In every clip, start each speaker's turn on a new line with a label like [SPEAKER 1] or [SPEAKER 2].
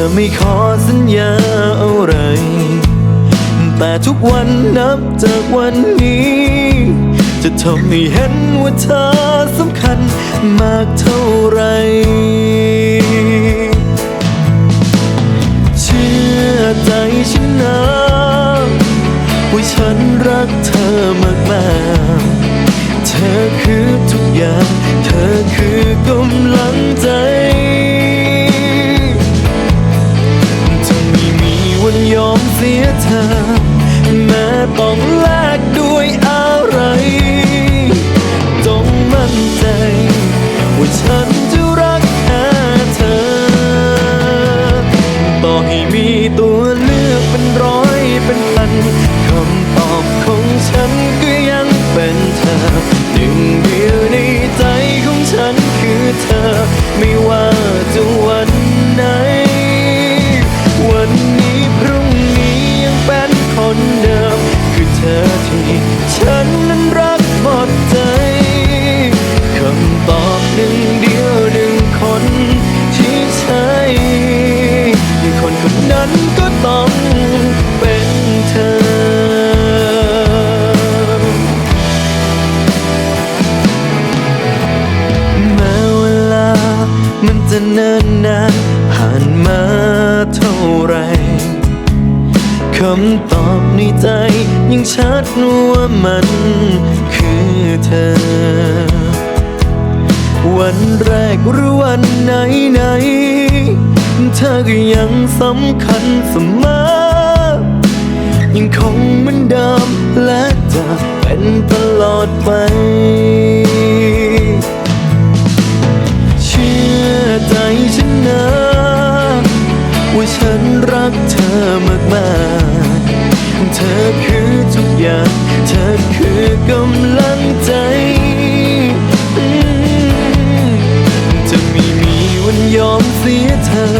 [SPEAKER 1] จะไม่ขอสัญญาอะไร แต่ทุกวันนับจากวันนี้ จะทำให้เห็นว่าเธอสำคัญมากเท่าไรเชื่อใจฉันนะว่าฉันรักเธอมาก ไร คำตอบในใจยังชัดว่ามันคือเธอ วันแรกหรือวันไหนไหน เธอก็ยังสำคัญเสมอ ยังคงเหมือนเดิมและจะเป็นตลอดไปเชื่อใจฉันนะ ฉันรักเธอมากมากๆ เธอคือทุกอย่าง เธอคือกำลังใจ จะไม่มีวันยอมเสียเธอ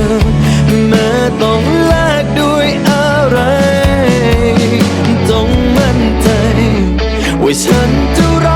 [SPEAKER 1] แม้ต้องแลกด้วยอะไรจงมั่นใจ ว่าฉันจะรัก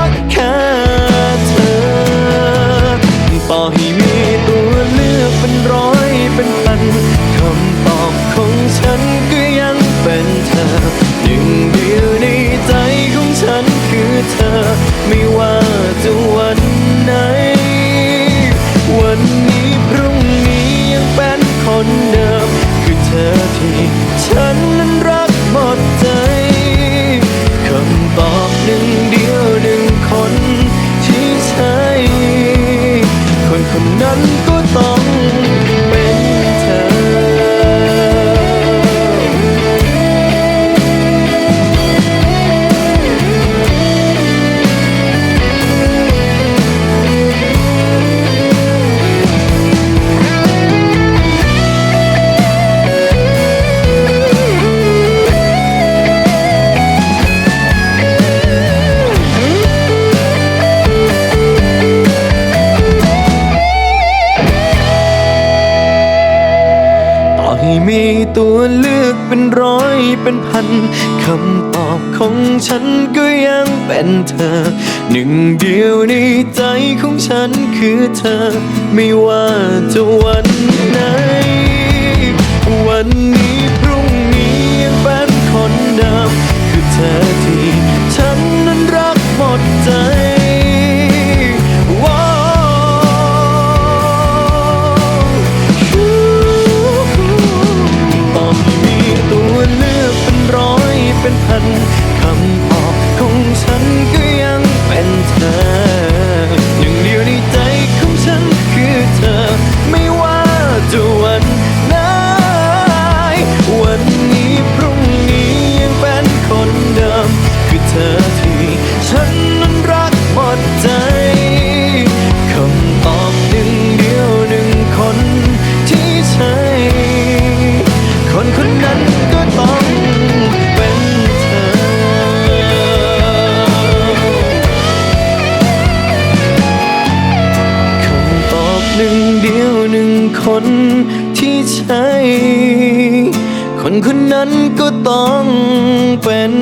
[SPEAKER 1] ตัวเลือกเป็นร้อยเป็นพันคำตอบของฉันก็ยังเป็นเธอ หนึ่งเดียวในใจของฉันคือเธอ ไม่ว่าจะวันไหน คนเดิม คือเธอที่ฉันนั้นรักหมดใจคำตอบหนึ่งเดียวหนึ่งคนที่ใช่ คนคนนั้นก็ต้องเป็นเธอ คำตอบหนึ่งเดียวหนึ่งคนที่ใช่ คนคนนั้นก็ต้องเป็น